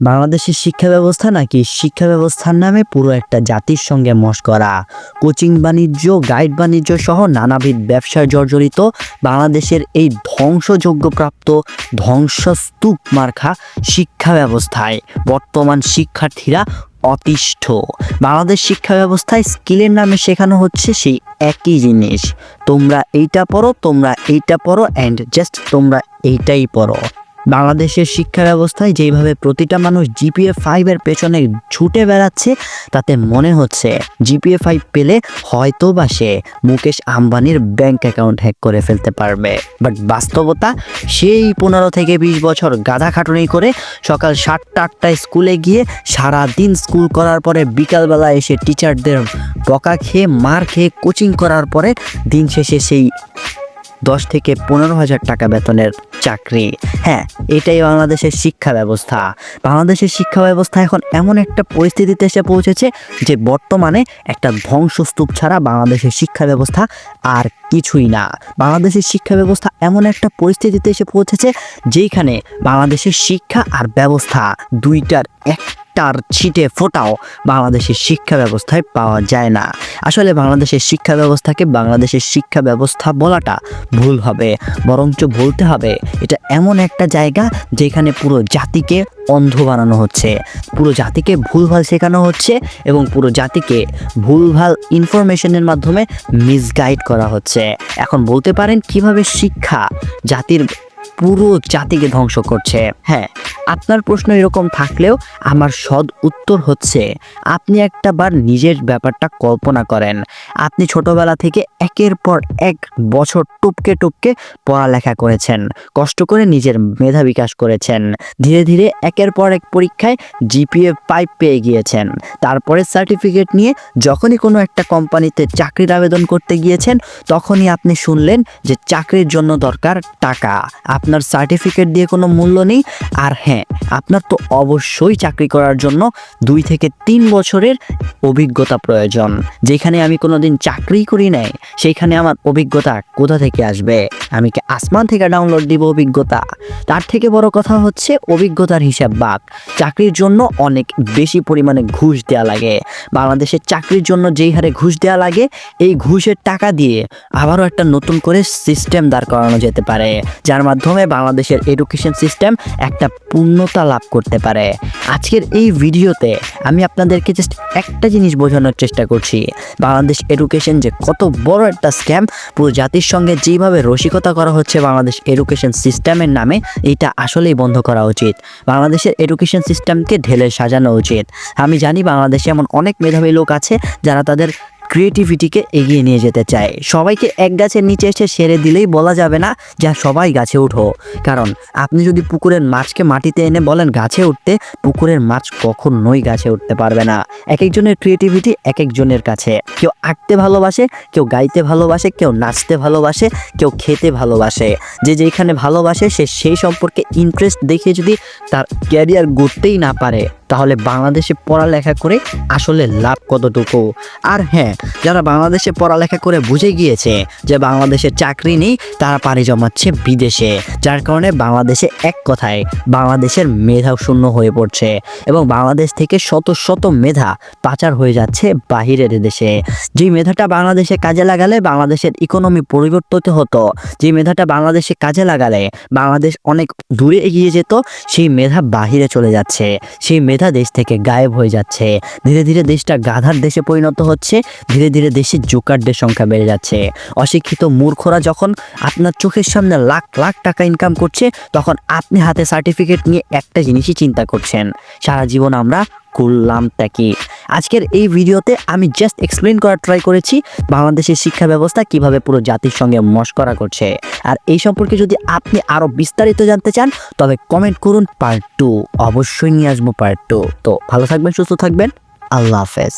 বাংলাদেশের শিক্ষা ব্যবস্থা নাকি শিক্ষা ব্যবস্থার নামে পুরো একটা জাতির সঙ্গে মস্করা কোচিং বাণিজ্য, গাইড বাণিজ্য সহ নানাবিধ ব্যবসায় জর্জরিত বাংলাদেশের এই ধ্বংসযোগ্যপ্রাপ্ত ধ্বংসস্তূপ মার্খা শিক্ষা ব্যবস্থায়। বর্তমান শিক্ষার্থীরা অতিষ্ঠ। বাংলাদেশ শিক্ষা ব্যবস্থায় স্কিলের নামে শেখানো হচ্ছে সেই একই জিনিস। তোমরা এইটা পড়ো, তোমরা এইটা পড়ো অ্যান্ড জাস্ট তোমরা এইটাই পড়ো। বাংলাদেশের শিক্ষা ব্যবস্থায় যেভাবে প্রতিটা মানুষ জিপিএ ফাইভের পেছনে ছুটে বেড়াচ্ছে, তাতে মনে হচ্ছে জিপিএ ফাইভ পেলে হয়তো বা সে মুকেশ আম্বানির ব্যাংক অ্যাকাউন্ট হ্যাক করে ফেলতে পারবে। বাট বাস্তবতা, সেই পনেরো থেকে বিশ বছর গাধা খাটুনি করে সকাল সাতটা আটটায় স্কুলে গিয়ে সারা দিন স্কুল করার পরে বিকালবেলা এসে টিচারদের বকা খেয়ে, মার খেয়ে কোচিং করার পরে দিন শেষে সেই দশ থেকে পনেরো হাজার টাকা বেতনের চাকরি। হ্যাঁ এটাই বাংলাদেশের শিক্ষা ব্যবস্থা। বাংলাদেশের শিক্ষা ব্যবস্থা এখন এমন একটা পরিস্থিতিতে এসে পৌঁছেছে যে বর্তমানে একটা ধ্বংসস্তূপ ছাড়া বাংলাদেশের শিক্ষা ব্যবস্থা আর কিছুই না। বাংলাদেশের শিক্ষা ব্যবস্থা এমন একটা পরিস্থিতিতে এসে পৌঁছেছে যেখানে বাংলাদেশের শিক্ষা আর ব্যবস্থা দুইটার একটার ছিটে ফোটাও বাংলাদেশের শিক্ষা ব্যবস্থায় পাওয়া যায় না। আসলে বাংলাদেশের শিক্ষা ব্যবস্থাকে বাংলাদেশের শিক্ষা ব্যবস্থা বলাটা ভুল হবে, বরঞ্চ বলতে হবে এটা এমন একটা জায়গা যেখানে পুরো জাতিকে অন্ধ বানানো হচ্ছে। পুরো জাতিকে ভুলভাল শেখানো হচ্ছে এবং পুরো জাতিকে ভুলভাল ইনফরমেশনের মাধ্যমে মিসগাইড করা হচ্ছে। এখন বলতে পারেন কীভাবে শিক্ষা জাতির পুরো জাতিকে ধ্বংস করছে? হ্যাঁ আপনার প্রশ্ন এরকম থাকলেও আমার সদ উত্তর হচ্ছে, আপনি একটা বার নিজের ব্যাপারটা কল্পনা করেন। আপনি ছোটবেলা থেকে একের পর এক বছর টুপকে টুপকে পড়ালেখা করেছেন, কষ্ট করে নিজের মেধা বিকাশ করেছেন, ধীরে ধীরে একের পর এক পরীক্ষায় জিপিএ পাইপ পেয়ে গিয়েছেন। তারপরে সার্টিফিকেট নিয়ে যখনই কোনো একটা কোম্পানিতে চাকরির আবেদন করতে গিয়েছেন, তখনই আপনি শুনলেন যে চাকরির জন্য দরকার টাকা। আপনার সার্টিফিকেট দিয়ে কোনো মূল্য নেই, আর হ্যাঁ আপনার তো অবশ্যই চাকরি করার জন্য দুই থেকে তিন বছরের অভিজ্ঞতা প্রয়োজন। যেখানে আমি কোনোদিন চাকরি করি নাই, সেইখানে আমার অভিজ্ঞতা কোথা থেকে আসবে? আমি কি আসমান থেকে ডাউনলোড দিব অভিজ্ঞতা? তার থেকে বড় কথা হচ্ছে অভিজ্ঞতার হিসাব বাক। চাকরির জন্য অনেক বেশি পরিমাণে ঘুষ দেওয়া লাগে। বাংলাদেশের চাকরির জন্য যেই হারে ঘুষ দেওয়া লাগে, এই ঘুষের টাকা দিয়ে আবারও একটা নতুন করে সিস্টেম দাঁড় করানো যেতে পারে। যার মাধ্যমে বাংলাদেশের এডুকেশন সিস্টেম একটা পূর্ণতা লাভ করতে পারে। আজকের এই ভিডিওতে আমি আপনাদেরকে জাস্ট একটা জিনিস বোঝানোর চেষ্টা করছি। বাংলাদেশ এডুকেশন যে কত বড় একটা স্ক্যাম পুরো জাতির সঙ্গে যেভাবে রসিকতা করা হচ্ছে বাংলাদেশ এডুকেশন সিস্টেমের নামে, এটা আসলেই বন্ধ করা উচিত। বাংলাদেশের এডুকেশন সিস্টেমকে ঢেলে সাজানো উচিত। আমি জানি বাংলাদেশে এমন অনেক মেধাবী লোক আছে যারা তাদের ক্রিয়েটিভিটিকে এগিয়ে নিয়ে যেতে চায়। সবাইকে এক গাছের নিচে এসে সেরে দিলেই বলা যাবে না যা সবাই গাছে উঠো কারণ আপনি যদি পুকুরের মাছকে মাটিতে এনে বলেন গাছে উঠতে, পুকুরের মাছ কখনোই গাছে উঠতে পারবে না। এক একজনের ক্রিয়েটিভিটি এক একজনের কাছে। কেউ আঁকতে ভালোবাসে, কেউ গাইতে ভালোবাসে, কেউ নাচতে ভালোবাসে, কেউ খেতে ভালোবাসে। যে যেখানে ভালোবাসে, সে সেই সম্পর্কে ইন্টারেস্ট দেখে যদি তার ক্যারিয়ার গড়তেই না পারে তাহলে বাংলাদেশে পড়ালেখা করে আসলে লাভ কতটুকু? আর হ্যাঁ যারা বাংলাদেশে পড়ালেখা করে বুঝে গিয়েছে যে বাংলাদেশে চাকরি নেই, তারা পাড়ি জমাচ্ছে বিদেশে, যার কারণে বাংলাদেশে এক কথায় বাংলাদেশের মেধা শূন্য হয়ে পড়ছে এবং বাংলাদেশ থেকে শত শত মেধা পাচার হয়ে যাচ্ছে বাহিরের দেশে। যেই মেধাটা বাংলাদেশে কাজে লাগালে বাংলাদেশের ইকোনমি পরিবর্তিত হতো যে মেধাটা বাংলাদেশে কাজে লাগালে বাংলাদেশ অনেক দূরে এগিয়ে যেত, সেই মেধা বাহিরে চলে যাচ্ছে, সেই মেধা দেশ থেকে গায়েব হয়ে যাচ্ছে। ধীরে ধীরে দেশটা গাধার দেশে পরিণত হচ্ছে, ধীরে ধীরে দেশে জোকারদের সংখ্যা বেড়ে যাচ্ছে। অশিক্ষিত মূর্খরা যখন আপনার চোখের সামনে লাখ লাখ টাকা ইনকাম করছে, তখন আপনি হাতে সার্টিফিকেট নিয়ে একটা জিনিসই চিন্তা করছেন। সারা জীবন আমরা করলাম কি? আজকের এই ভিডিওতে আমি জাস্ট এক্সপ্লেন করার ট্রাই করেছি বাংলাদেশের শিক্ষা ব্যবস্থা কীভাবে পুরো জাতির সঙ্গে মস্করা করছে। আর এই সম্পর্কে যদি আপনি আরও বিস্তারিত জানতে চান, তবে কমেন্ট করুন পার্ট টু অবশ্যই নিয়ে আসব পার্ট টু তো ভালো থাকবেন, সুস্থ থাকবেন। আল্লাহ হাফেজ।